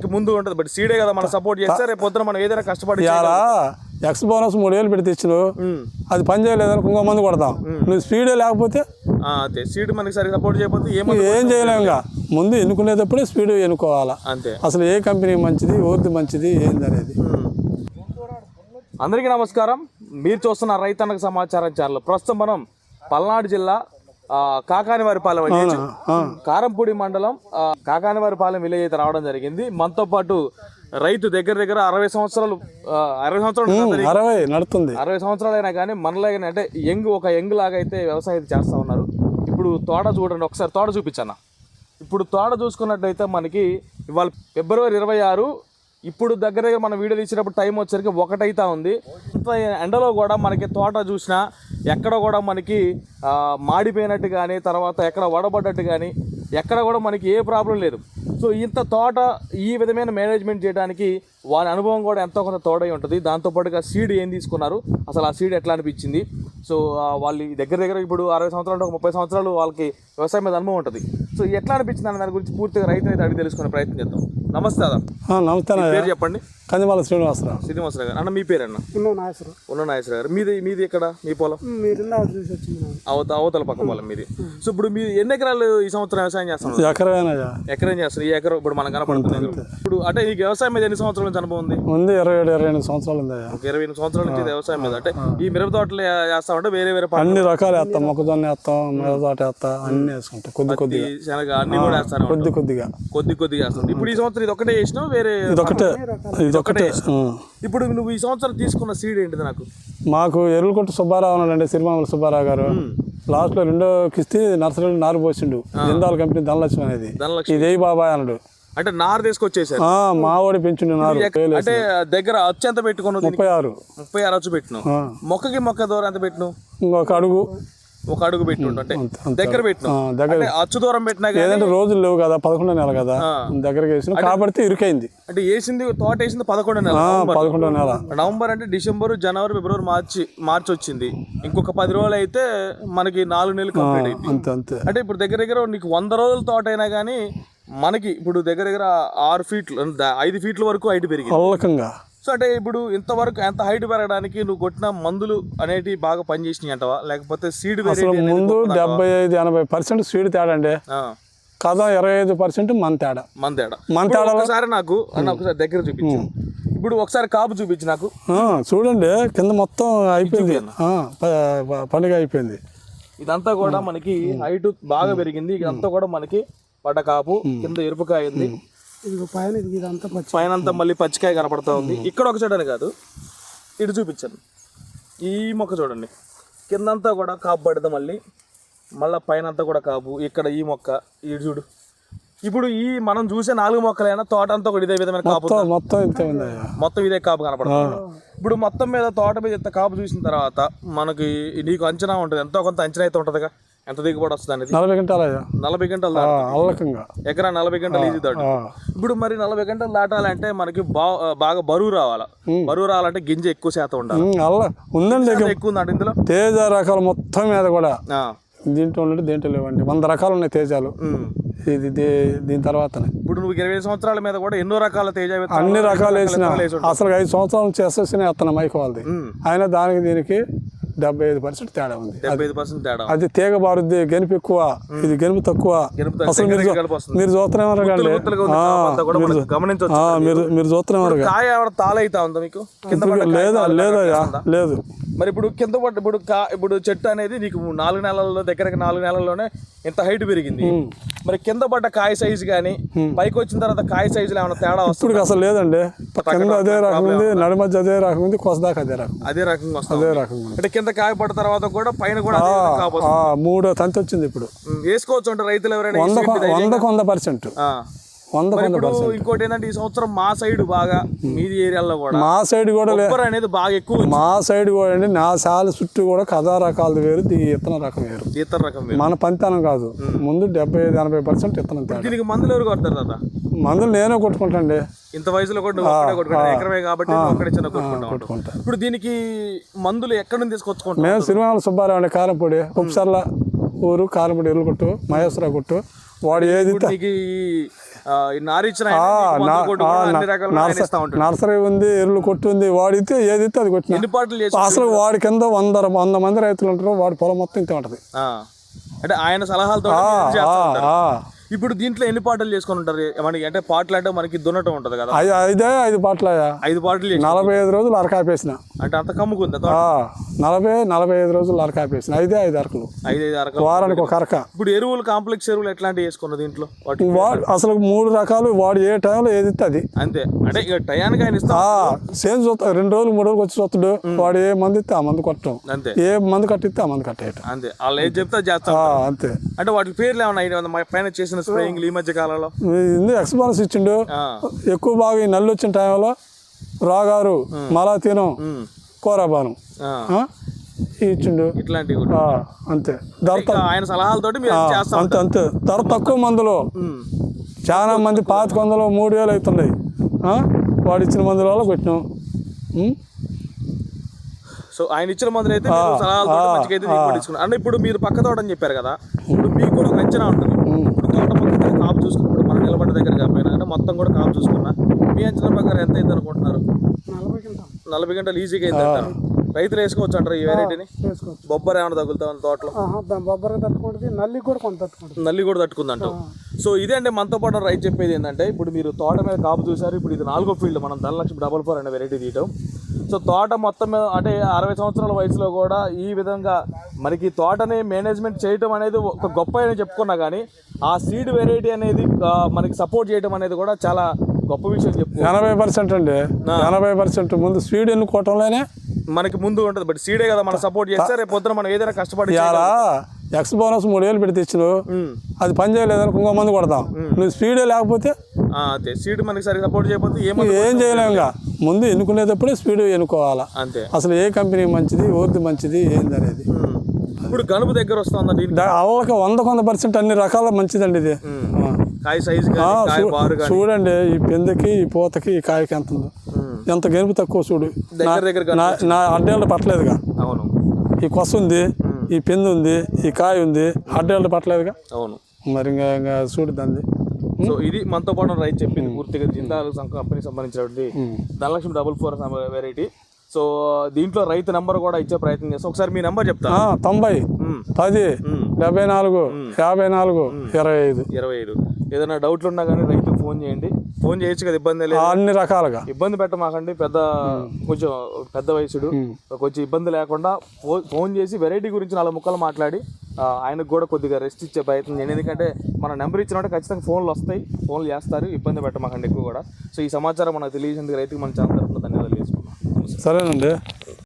ముందు ఉంటుంది బట్ సీడే కదా మనం సపోర్ట్ చేస్తే రేపు పొద్దున మనం ఏదైనా కష్టపడి ఎక్స్ బోనస్ మూడు వేలు పెట్టి తెచ్చినావు ఉమ్. అది పని చేయలేదని ఇంకో మంది కొడతాం. నువ్వు స్పీడే లేకపోతే అదే. సీడ్ మనకి సరిగ్గా సపోర్ట్ చేయకపోతే ఏమో నువ్వు ఏం చేయలేము ఇంకా. ముందు ఎన్నుకునేటప్పుడే స్పీడ్ ఎన్నుకోవాలా. అంతే. అసలు ఏ కంపెనీ మంచిది ఎవరిది మంచిది ఏంది అనేది. అందరికీ నమస్కారం. మీరు చూస్తున్న రైతన్నకు సమాచారం ఛానల్. ప్రస్తుతం మనం పల్నాడు జిల్లా కాకానివారిపాలెం విలేజ్ కారంపూడి మండలం కాకానివారిపాలెం విలేజ్ అయితే రావడం జరిగింది. మనతో పాటు రైతు దగ్గర దగ్గర అరవై సంవత్సరాలు అరవై సంవత్సరాలు. అరవై నడుతుంది. అరవై సంవత్సరాలు అయినా కానీ మనలాగానే అంటే యంగ్ ఒక యంగ్ లాగా అయితే వ్యవసాయం చేస్తూ ఉన్నారు. ఇప్పుడు తోట చూడండి ఒకసారి తోట చూపించన్న. ఇప్పుడు తోట చూసుకున్నట్టయితే మనకి ఇవాళ ఫిబ్రవరి ఇరవై ఆరు ఇప్పుడు దగ్గరగా మనం మన వీడియో తీసినప్పుడు టైం వచ్చేసరికి ఒకటైతా ఉంది. ఇంత ఎండలో కూడా మనకి తోట చూసినా ఎక్కడ కూడా మనకి మాడిపోయినట్టు కానీ తర్వాత ఎక్కడ వడబడ్డట్టు కానీ ఎక్కడ కూడా మనకి ఏ ప్రాబ్లం లేదు. సో ఇంత తోట ఈ విధమైన మేనేజ్మెంట్ చేయడానికి వాళ్ళ అనుభవం కూడా ఎంతో కొంత తోడై ఉంటుంది. దాంతోపాటుగా సీడ్ ఏం తీసుకున్నారు? అసలు ఆ సీడ్ ఎట్లా అనిపించింది? సో వాళ్ళు వాళ్ళ ఈ దగ్గర దగ్గర ఇప్పుడు అరవై సంవత్సరాలు ఒక ముప్పై సంవత్సరాలు వాళ్ళకి వ్యవసాయం మీద అనుభవం ఉంటుంది. సో ఎట్లా అనిపించింది? అన్న దాని గురించి పూర్తిగా రైతు అయితే అడిగి తెలుసుకునే ప్రయత్నం చేద్దాం. నమస్తే దాదా ఆ, నమస్తే. పేరు చెప్పండి. కందిమాల శ్రీనివాసరావు. శ్రీనివాసరావు గారు. అన్న మీ ఉన్నావు నాయసరు ఉన్న నాగేశ్వర గారు. మీది మీది ఎక్కడ? మీ పొలం. అవత అవతల పక్క పొలం మీది. సో ఇప్పుడు మీరు ఎన్ని ఎకరాలు ఈ సంవత్సరం వ్యవసాయం చేస్తున్నారు? ఎకరమేనయ్యా ఎకరం చేస్తారు ఈ ఎకరం ఇప్పుడు మనం కనపడుతుంది. ఇప్పుడు అంటే ఈ వ్యవసాయం మీద ఎన్ని సంవత్సరాల నుంచి అనుభవం ఉంది? ఉంది ఇరవై ఏడు ఇరవై ఎనిమిది సంవత్సరాలు ఒక ఇరవై ఎనిమిది సంవత్సరాల నుంచి వ్యవసాయం మీద. అంటే ఈ మిరప తోటలు చేస్తామంటే వేరే వేరే అన్ని రకాలు వేస్తాం. మొక్కజొన్న వేస్తాం మిరపతోట వేస్తాం అన్ని వేసుకుంటాం. కొద్ది కొద్దిగా. శనగ అన్ని కూడా వేస్తాను కొద్ది కొద్దిగా. కొద్ది కొద్దిగా వేస్తాం. ఇప్పుడు ఈ సంవత్సరం ఇది ఒకటే వేసినావు వేరే ఇదొకటే ఇదొకటే. ఇప్పుడు నువ్వు ఈ సంవత్సరం తీసుకున్న సీడ్ ఏంటిది నాకు? మాకు ఎరువులకొట్టు సుబ్బారావు ఉన్నాడండి సిరిమామల సుబ్బారావు గారు. లాస్ట్లో రెండో కిస్తీ నర్సరీలో నారు పోసిండు. జిందాల్ కంపెనీ ధనలక్ష్మి అనేది. ఇది బాబాయ్ అన్నాడు. అంటే నారు తీసుకొచ్చేసారు? ఆ, మా వాడి పెంచిండు నారు. అంటే దగ్గర అచ్చు ఎంత పెట్టుకున్నావు? ముప్పై ఆరు. ముప్పై ఆరు అచ్చు పెట్టినావు. మొక్కకి మొక్క దూరం ఎంత పెట్టినావు? ఇంకొక అడుగు. ఒక అడుగు పెట్టుండు అంటే. దగ్గర ఆ, పెట్టినావు దగ్గర అచ్చు దూరం పెట్టినా రోజులు లేవు కదా పదకొండో నెల కదా. దగ్గరకి వేసిన కాబట్టి ఇరుకైంది. అంటే వేసింది తోట వేసింది పదకొండు నెల పదకొండో నెల. నవంబర్ అంటే డిసెంబర్ జనవరి ఫిబ్రవరి మార్చి మార్చి వచ్చింది. ఇంకొక పది రోజులు అయితే మనకి నాలుగు నెలలు కంప్లీట్ అయింది అంతే అంతే. అంటే ఇప్పుడు దగ్గర దగ్గర నీకు వంద రోజుల తోట అయినా కానీ మనకి ఇప్పుడు దగ్గర దగ్గర ఆరు ఫీట్లు ఐదు ఫీట్ల వరకు హైట్ పెరిగింది. సో అంటే ఇప్పుడు ఇంతవరకు ఎంత హైట్ పెరగడానికి నువ్వు కొట్టిన మందులు అనేటివి బాగా పనిచేసినాయి అంటవా? లేకపోతే సీడ్ ముందు డెబ్బై ఐదు ఎనభై పర్సెంట్ స్వీడ్ తేడా అండి. కథ ఇరవై ఐదు పర్సెంట్ మన తేడా. మన తేడా. మన తేడా ఒకసారి నాకు ఒకసారి దగ్గర చూపించు. ఇప్పుడు ఒకసారి కాపు చూపించు నాకు. చూడండి కింద మొత్తం అయిపోయింది. పండుగ అయిపోయింది. ఇదంతా కూడా మనకి హైట్ బాగా పెరిగింది. ఇదంతా కూడా మనకి పడ్డ కాపు కింద ఎరుపుకాయ ఇదిగో పైన ఇది ఇదంతా పచ్చి. పైన అంతా మళ్ళీ పచ్చికాయ కనపడతా ఉంది. ఇక్కడ ఒక చూడని కాదు. ఇటు చూపించాను. ఈ మొక్క చూడండి. కిందంతా కూడా కాపు పడుతుంది మళ్ళీ మళ్ళీ పైన అంతా కూడా కాపు. ఇక్కడ ఈ మొక్క ఇటు చూడు. ఇప్పుడు ఈ మనం చూసే నాలుగు మొక్కలైనా తోట అంతా కూడా ఇదే విధమైన కాపు మొత్తం మొత్తం ఇదే కాపు కనపడుతుంది. ఇప్పుడు మొత్తం మీద తోట మీద ఇంత కాపు చూసిన తర్వాత మనకి నీకు అంచనా ఉంటుంది. ఎంతో కొంత అంచనా అయితే ఉంటుందిగా. ఎంత దిగుబడి వస్తుంది అనేది? నలభై గంటలు నలభై గంటలు. అల్లకంగా ఎకరా నలభై గంటలు ఈజీ దాటు. ఇప్పుడు మరి నలభై గంటలు దాటాలంటే మనకి బాగా బరువు రావాలా? బరువు రావాలంటే గింజ ఎక్కువ శాతం ఉండాలి. అల్ల ఉందండి ఎక్కువ ఉందండి ఇందులో? తేజ రకాలు మొత్తం మీద కూడా దీంట్లో ఉన్నట్టు దీంట్లో లేవండి. వంద రకాలు ఉన్నాయి తేజాలు. ఇది దీని తర్వాతనే. ఇప్పుడు నువ్వు ఇరవై సంవత్సరాల మీద కూడా ఎన్నో రకాల తేజ అన్ని రకాలు వేసిన. అసలు ఐదు సంవత్సరాల నుంచి ఎస్ఎస్సీనే ఎత్తన మైక్ వాళ్ళది. అయినా దానికి దీనికి డెబ్బై ఐదు పర్సెంట్ తేడా ఉంది. తేడా అది తీగ బారుద్ది గెనుపు ఎక్కువ ఇది గెనుపు తక్కువ. అసలు మీరు దగ్గరికి చూ- గెలుపు వస్తుంది. మీరు చూస్తున్నామన్నారు మీరు చూస్తున్నామన్నారు మీకు. లేదా ఉందా? లేదు మరి ఇప్పుడు కింద పడ్డ ఇప్పుడు కా ఇప్పుడు చెట్టు అనేది నీకు నాలుగు నెలల్లో దగ్గరకి నాలుగు నెలల్లోనే ఇంత హైట్ పెరిగింది. మరి కింద పడ్డ కాయ సైజు కానీ పైకి వచ్చిన తర్వాత కాయ సైజులో ఏమైనా తేడా వస్తుంది? అసలు లేదండి. కింద అదే రకం ఉంది నడి మధ్య అదే రకం ఉంది కొసదాకా అదే రకం. అదే రకంగా వస్తుంది అదే రకం అంటే కింద కాయ పడ్డ తర్వాత కూడా పైన కూడా అదే విధంగా కాపు ఆ, మూడో తంతి వచ్చింది ఇప్పుడు. ఉమ్, వేసుకోవచ్చు అంటే రైతులు ఎవరైనా వంద. వందకు వంద పర్సెంట్. ఆ. వందకు మరి వంద ఇప్పుడు పర్సెంట్. ఇంకోటి ఏంటంటే ఈ సంవత్సరం మా సైడ్ బాగా మీది ఏరియాలో కూడా మా సైడ్ కూడా లే కొబ్బరి అనేది బాగా ఎక్కువ. మా సైడ్ కూడా అండి నా సాల చుట్టూ కూడా కథా రకాలు వేరు ఇత్తనం రకం వేరు. ఇతర రకం వేరు. మన పంతానం కాదు. ముందు డెబ్బై ఐదు ఎనభై పర్సెంట్ ఇత్తనం తేడా. దీనికి మందులు ఎవరు కొడతారు కదా మందులు నేనే కొట్టుకుంటాండి ఇంత వయసులో కూడా ఎకరమే కాబట్టి కొట్టుకుంటావు కొట్టుకుంటా. ఇప్పుడు దీనికి మందులు ఎక్కడి నుంచి తీసుకొచ్చుకుంటావు మేము సిరిమాల సుబ్బారావు అండి కారంపొడి ఉప్సర్ల ఊరు కారంపొడి ఎరులు కొట్టు మహేశ్వర కొట్టు వాడు ఏది నర్సరీ ఉంది ఎరువులు కొట్టు ఉంది వాడితే ఏది అది కొట్టిన. చేసి అసలు వాడి కింద వంద వంద మంది రైతులు ఉంటారు వాడి పొలం మొత్తం ఇంతే ఉంటది. అంటే ఆయన సలహాలతో ఇప్పుడు దీంట్లో ఎన్ని పాటలు చేసుకొని ఉంటారు? మనకి అంటే పాటలు అంటే మనకి దున్నటం ఉంటది కదా. ఐదే ఐదు పాటలయ్యా ఐదు పాటలు నలభై ఐదు రోజులు అరకాపేసిన అంటే అంత కమ్ముకుంది నలభై నలభై ఐదు రోజులు అరకాపేసిన ఐదే ఐదు అరకలు. ఐదు ఐదు అరకలు. వారానికి ఒక అరక. ఇప్పుడు ఎరువులు కాంప్లెక్స్ ఎరువులు ఎట్లాంటివి వేసుకున్నారు దీంట్లో? అసలు మూడు రకాలు వాడు ఏ టైంలో ఏది అది. అంతే. అంటే ఇక టయానికి ఆయన ఇస్తా. సేమ్ చూస్తా రెండు రోజులు మూడు రోజులు వచ్చి చూస్తాడు. వాడు ఏ మంది ఇస్తే ఆ మందు కొట్టడం. అంతే. ఏ మందు కట్టిస్తే ఆ మందు కట్టేయటం. అంతే. వాళ్ళు ఏది చెప్తే చేస్తాం అంతే. అంటే వాటి పేర్లు ఏమన్నా పైన చేసిన స్ప్రేయింగ్ ఈ మధ్య కాలంలో? ఎక్స్పీరియన్స్ ఇచ్చిండు. ఎక్కువ బాగా ఈ నల్లి వచ్చిన టైంలో రాగారు మలాతీనం. కోరాబానం. ఇచ్చిండు. ఇట్లాంటివి అంతే. ధర ఆయన సలహాలతోటి అంతే అంతే. ధర తక్కువ మందులు. చాలా మంది పాతిక వందలు మూడు వేలు అవుతున్నాయి? వాడు ఇచ్చిన మందుల వల్ల కొట్టినాం? సో ఆయన ఇచ్చిన మందులు అయితే సలహాలతో మంచిగా అయితే అంటే ఇప్పుడు మీరు పక్క తోట అని చెప్పారు కదా. ఇప్పుడు మీకు కూడా అంచనా ఉంటుంది ఇప్పుడు తోట మొత్తం కాపు నిలబడ్డ దగ్గర కాకపోయినా అంటే మొత్తం కూడా కాపు చూసుకున్నా. మీ అంచనా ప్రకారం ఎంత అయింది అనుకుంటున్నారు? నలభై గంటలు. ఈజీగా అయింది అంటారు. రైతులు వేసుకోవచ్చు అంటారు ఈ వెరైటీని బొబ్బర ఏమైనా తగులుతా ఉంది తోటలో? బొబ్బరికి తట్టుకుంటుంది నల్లి కూడా కొంత తట్టుకుంటుంది. నల్లి కూడా తట్టుకుందంట సో ఇదే అంటే మనతో పాటు రైతు చెప్పేది ఏంటంటే ఇప్పుడు మీరు తోట మీద కాపు చూసారు ఇప్పుడు ఇది నాలుగో ఫీల్డ్ మనం ధనలక్ష్మి డబల్ ఫోర్ అనే వెరైటీ తీయటం. సో తోట మొత్తం మీద అంటే అరవై సంవత్సరాల వయసులో కూడా ఈ విధంగా మనకి తోటని మేనేజ్మెంట్ చేయటం అనేది ఒక గొప్ప అని చెప్పుకున్నా కానీ ఆ సీడ్ వెరైటీ అనేది మనకి సపోర్ట్ చేయడం అనేది కూడా చాలా గొప్ప విషయం చెప్పు ఎనభై పర్సెంట్ అండి. ఎనభై పర్సెంట్ ముందు స్పీడ్ ఎన్నుకోవటంలోనే మనకి ముందు ఉంటుంది బట్ సీడే కదా మనం సపోర్ట్ చేస్తే రేపు పొద్దున మనం ఏదైనా కష్టపడి ఎక్స్ బోనస్ మూడు వేలు పెడితే ఇచ్చినావు ఉమ్. అది పని చేయలేదని ఇంకో మంది కొడతాం. నువ్వు స్పీడే లేకపోతే సీడ్ మనకి సరిగ్గా సపోర్ట్ చేయకపోతే ఏం చేయలేము ఇంకా. ముందు ఎన్నుకునేటప్పుడే స్పీడ్ ఎన్నుకోవాలా. అంతే. అసలు ఏ కంపెనీ మంచిది ఓరిది మంచిది ఏంది అనేది. ఇప్పుడు గనుపు దగ్గర వస్తుందా అవ్వక వంద కొంత పర్సెంట్ అన్ని రకాల మంచిదండి ఇది. కాయ సైజు చూడండి ఈ పెందకి ఈ పూతకి ఈ కాయకి ఎంత ఉందో. ఎంత గెలుపు తక్కువ చూడు. దగ్గర దగ్గర నా నా అడ్డేళ్ళు పట్టలేదుగా. అవును. ఈ కొస ఉంది. ఈ పెందు ఉంది ఈ కాయ ఉంది అడ్డేళ్ళు పట్టలేదుగా? అవును. మరి ఇంకా ఇంకా సో ఇది మనతో పాటు రైతు చెప్పింది పూర్తిగా జిందాల్ కంపెనీ సంబంధించినటువంటి Dhanalakshmi double four variety. So దీంట్లో రైతు నెంబర్ కూడా ఇచ్చే ప్రయత్నం చేస్తాం. ఒకసారి మీ నెంబర్ చెప్తా. తొంభై పది డెబ్బై నాలుగు యాభై నాలుగు ఇరవై ఐదు. ఇరవై ఐదు. ఏదైనా డౌట్లు ఉన్నా కానీ రైతుకు ఫోన్ చేయండి. ఫోన్ చేయొచ్చు కదా ఇబ్బంది లేదు. అన్ని రకాలుగా. ఇబ్బంది పెట్టమాకండి పెద్ద కొంచెం పెద్ద వయసుడు. కొంచెం ఇబ్బంది లేకుండా ఫోన్ చేసి వెరైటీ గురించి నాలుగు ముక్కలు మాట్లాడి ఆయనకు కూడా కొద్దిగా రెస్ట్ ఇచ్చే ప్రయత్నం చేయండి. ఎందుకంటే మన నెంబర్ ఇచ్చినట్టు ఖచ్చితంగా ఫోన్లు వస్తాయి ఫోన్లు చేస్తారు ఇబ్బంది పెట్టమాకండి ఎక్కువ కూడా. సో ఈ సమాచారం మనకు తెలియజేందుకు రైతుకి మన ఛానల్ తరఫున ధన్యవాదాలు చేసుకున్నాం సరేనండి.